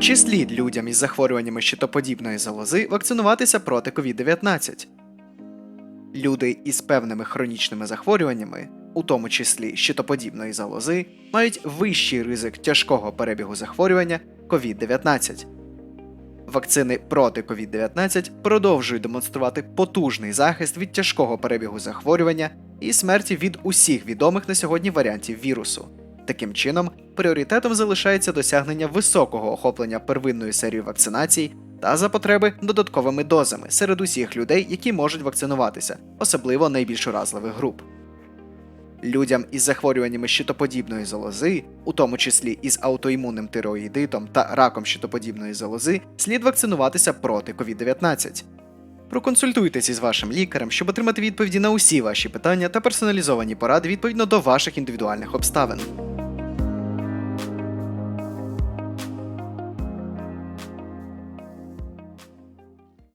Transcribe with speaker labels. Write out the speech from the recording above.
Speaker 1: Чи слід людям із захворюваннями щитоподібної залози вакцинуватися проти COVID-19? Люди із певними хронічними захворюваннями, у тому числі щитоподібної залози, мають вищий ризик тяжкого перебігу захворювання COVID-19. Вакцини проти COVID-19 продовжують демонструвати потужний захист від тяжкого перебігу захворювання і смерті від усіх відомих на сьогодні варіантів вірусу. Таким чином, пріоритетом залишається досягнення високого охоплення первинною серією вакцинацій та за потреби додатковими дозами серед усіх людей, які можуть вакцинуватися, особливо найбільш уразливих груп. Людям із захворюваннями щитоподібної залози, у тому числі із аутоімунним тиреоїдитом та раком щитоподібної залози, слід вакцинуватися проти COVID-19. Проконсультуйтесь із вашим лікарем, щоб отримати відповіді на усі ваші питання та персоналізовані поради відповідно до ваших індивідуальних обставин.